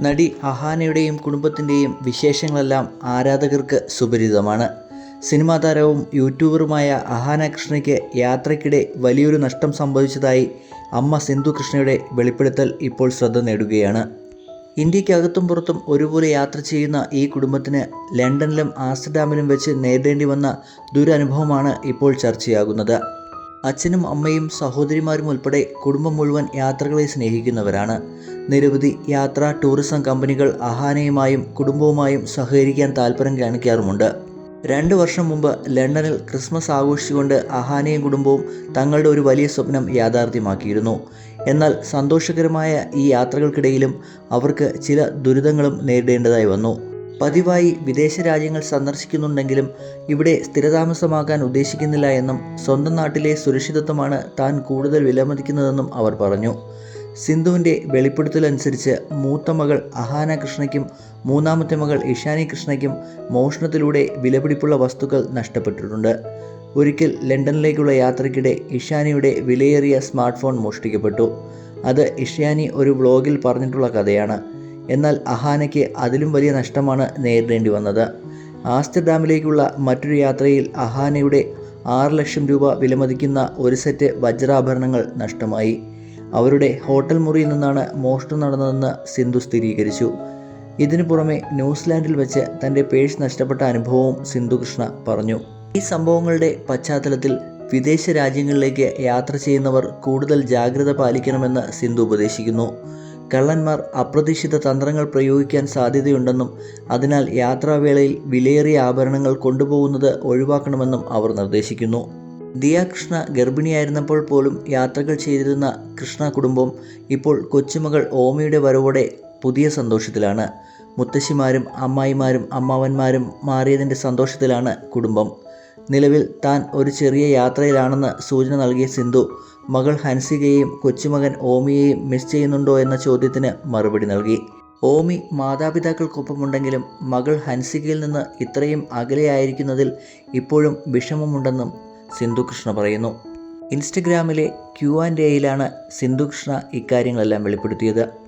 നടി അഹാനയുടെയും കുടുംബത്തിന്റെയും വിശേഷങ്ങളെല്ലാം ആരാധകർക്ക് സുപരിചിതമാണ്. സിനിമാ താരവും യൂട്യൂബറുമായ അഹാന കൃഷ്ണയ്ക്ക് യാത്രയ്ക്കിടെ വലിയൊരു നഷ്ടം സംഭവിച്ചതായി അമ്മ സിന്ധു കൃഷ്ണയുടെ വെളിപ്പെടുത്തൽ ഇപ്പോൾ ശ്രദ്ധ നേടുകയാണ്. ഇന്ത്യക്കകത്തും പുറത്തും ഒരുപോലെ യാത്ര ചെയ്യുന്ന ഈ കുടുംബത്തിന് ലണ്ടനിലും ആംസ്റ്റർഡാമിലും വെച്ച് നേരിടേണ്ടി വന്ന ദുരനുഭവമാണ് ഇപ്പോൾ ചർച്ചയാകുന്നത്. അച്ഛനും അമ്മയും സഹോദരിമാരും ഉൾപ്പെടെ കുടുംബം മുഴുവൻ യാത്രകളെ സ്നേഹിക്കുന്നവരാണ്. നിരവധി യാത്രാ ടൂറിസം കമ്പനികൾ അഹാനയുമായും കുടുംബവുമായും സഹകരിക്കാൻ താല്പര്യം കാണിക്കാറുമുണ്ട്. രണ്ട് വർഷം മുമ്പ് ലണ്ടനിൽ ക്രിസ്മസ് ആഘോഷിച്ചുകൊണ്ട് അഹാനയും കുടുംബവും തങ്ങളുടെ ഒരു വലിയ സ്വപ്നം യാഥാർത്ഥ്യമാക്കിയിരുന്നു. എന്നാൽ സന്തോഷകരമായ ഈ യാത്രകൾക്കിടയിലും അവർക്ക് ചില ദുരിതങ്ങളും നേരിടേണ്ടതായി വന്നു. പതിവായി വിദേശ രാജ്യങ്ങൾ സന്ദർശിക്കുന്നുണ്ടെങ്കിലും ഇവിടെ സ്ഥിരതാമസമാക്കാൻ ഉദ്ദേശിക്കുന്നില്ല എന്നും സ്വന്തം നാട്ടിലെ സുരക്ഷിതത്വമാണ് താൻ കൂടുതൽ വിലമതിക്കുന്നതെന്നും അവർ പറഞ്ഞു. സിന്ധുവിന്റെ വെളിപ്പെടുത്തലനുസരിച്ച് മൂത്ത മകൾ അഹാന കൃഷ്ണയ്ക്കും മൂന്നാമത്തെ മകൾ ഇഷാനി കൃഷ്ണയ്ക്കും മോഷണത്തിലൂടെ വിലപിടിപ്പുള്ള വസ്തുക്കൾ നഷ്ടപ്പെട്ടിട്ടുണ്ട്. ഒരിക്കൽ ലണ്ടനിലേക്കുള്ള യാത്രയ്ക്കിടെ ഇഷാനിയുടെ വിലയേറിയ സ്മാർട്ട് ഫോൺ മോഷ്ടിക്കപ്പെട്ടു. അത് ഇഷാനി ഒരു വ്ളോഗിൽ പറഞ്ഞിട്ടുള്ള കഥയാണ്. എന്നാൽ അഹാനയ്ക്ക് അതിലും വലിയ നഷ്ടമാണ് നേരിടേണ്ടി വന്നത്. ആംസ്റ്റർഡാമിലേക്കുള്ള മറ്റൊരു യാത്രയിൽ അഹാനയുടെ ആറ് ലക്ഷം രൂപ വിലമതിക്കുന്ന ഒരു സെറ്റ് വജ്രാഭരണങ്ങൾ നഷ്ടമായി. അവരുടെ ഹോട്ടൽ മുറിയിൽ നിന്നാണ് മോഷണം നടന്നതെന്ന് സിന്ധു സ്ഥിരീകരിച്ചു. ഇതിനു പുറമെ ന്യൂസിലാൻഡിൽ വെച്ച് തന്റെ പേഴ്സ് നഷ്ടപ്പെട്ട അനുഭവവും സിന്ധു കൃഷ്ണ പറഞ്ഞു. ഈ സംഭവങ്ങളുടെ പശ്ചാത്തലത്തിൽ വിദേശ രാജ്യങ്ങളിലേക്ക് യാത്ര ചെയ്യുന്നവർ കൂടുതൽ ജാഗ്രത പാലിക്കണമെന്ന് സിന്ധു ഉപദേശിക്കുന്നു. കള്ളന്മാർ അപ്രതീക്ഷിത തന്ത്രങ്ങൾ പ്രയോഗിക്കാൻ സാധ്യതയുണ്ടെന്നും അതിനാൽ യാത്രാവേളയിൽ വിലയേറിയ ആഭരണങ്ങൾ കൊണ്ടുപോകുന്നത് ഒഴിവാക്കണമെന്നും അവർ നിർദ്ദേശിക്കുന്നു. ദിയ കൃഷ്ണ ഗർഭിണിയായിരുന്നപ്പോൾ പോലും യാത്രകൾ ചെയ്തിരുന്ന കൃഷ്ണ കുടുംബം ഇപ്പോൾ കൊച്ചുമകൾ ഓമയുടെ വരവോടെ പുതിയ സന്തോഷത്തിലാണ്. മുത്തശ്ശിമാരും അമ്മായിമാരും അമ്മാവന്മാരും മാറിയതിന്റെ സന്തോഷത്തിലാണ് കുടുംബം. നിലവിൽ താൻ ഒരു ചെറിയ യാത്രയിലാണെന്ന് സൂചന നൽകിയ സിന്ധു മകൾ ഹൻസികയെയും കൊച്ചുമകൻ ഓമിയെയും മിസ് ചെയ്യുന്നുണ്ടോ എന്ന ചോദ്യത്തിന് മറുപടി നൽകി. ഓമി മാതാപിതാക്കൾക്കൊപ്പമുണ്ടെങ്കിലും മകൾ ഹൻസികയിൽ നിന്ന് ഇത്രയും അകലെയായിരിക്കുന്നതിൽ ഇപ്പോഴും വിഷമമുണ്ടെന്നും സിന്ധു കൃഷ്ണ പറയുന്നു. ഇൻസ്റ്റഗ്രാമിലെ ക്യു ആൻഡ് എയിലാണ് സിന്ധു കൃഷ്ണ ഇക്കാര്യങ്ങളെല്ലാം വെളിപ്പെടുത്തിയത്.